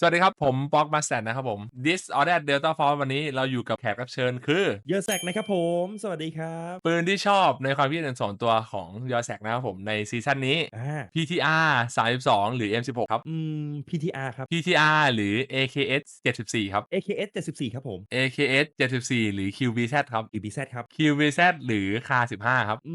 สวัสดีครับ ผมป๊อกมาสแตนนะครับผม This or That Delta Force วันนี้เราอยู่กับแขกรับเชิญคือ เยอแซกนะครับผม สวัสดีครับ ปืนที่ชอบในความคิดเห็นส่วนตัวของยอแซกนะครับผมในซีซั่นนี้ อ่า PTR 32 หรือ M16 ครับ อืม PTR ครับ PTR หรือ AKS 74 ครับ AKS 74 ครับผม AKS 74 หรือ QBZ ครับ QBZ ครับ QBZ หรือ K 15ครับ อื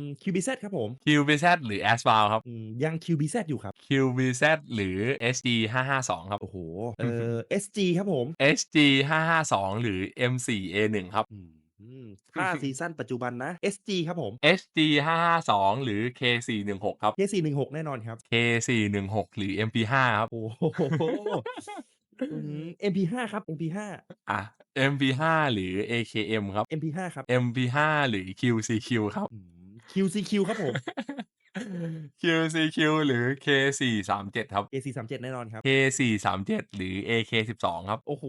ม QBZ ครับผม QBZ หรือ Asphalt ครับ อืมยัง QBZ อยู่ครับ QBZ หรือ SG 552ครับโอ้โห เอ่อ SG ครับผม SG 552 หรือ M4 A1 ครับอืมอืมถ้าซีซั่นปัจจุบันนะ SG ครับผม SG 552 หรือ K416 ครับ K416 แน่นอนครับ K416 หรือ MP5 ครับ โอ้โหอืม MP5 ครับ MP5 อะ MP5 หรือ AKM ครับ MP5 ครับ MP5 หรือ QCQ ครับอืม QCQ ครับผม QCQ หรือ K437 ครับ A437 แน่นอนครับ K437 หรือ AK12 ครับ โอ้โห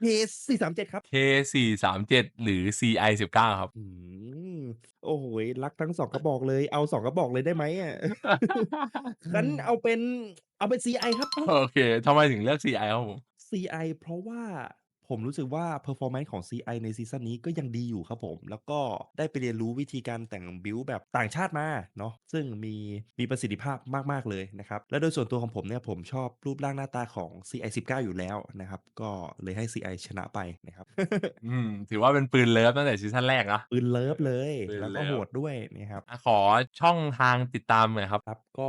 เพสี่สามเจ็ดครับ K437 หรือ CI19 ครับ อืมโอ้โหรักทั้งสองกระบอกเลย เอาสองกระบอกเลยได้ไหมอะ งั้นเอาเป็นเอาเป็น CI ครับ โอเคทำไมถึงเลือก CI ครับผม CI เพราะว่า ผมรู้สึกว่า performance ของ CI ในซีซั่นนี้ก็ยังดีอยู่ครับผม แล้วก็ได้ไปเรียนรู้วิธีการแต่งบิลแบบต่างชาติมาเนาะซึ่งมีมีประสิทธิภาพมาก ๆ เลยนะครับ และโดยส่วนตัวของผมเนี่ย ผมชอบรูปร่างหน้าตาของ CI 19 อยู่แล้วนะครับ ก็เลยให้ CI ชนะไปนะครับอืมถือว่าเป็นปืนเลิฟตั้งแต่ซีซั่นแรกเนอะปืนเลิฟเลยปืนแล้วก็เลิฟโหดด้วยนะครับอะขอช่องทางติดตามหน่อยครับครับ ก็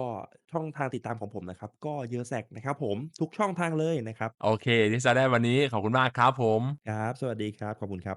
ช่องทางติดตามของผมนะครับ ก็เยอะแสกนะครับผม ทุกช่องทางเลยนะครับ โอเค ที่จะได้วันนี้ ขอบคุณมากครับผม ครับ สวัสดีครับ ขอบคุณครับ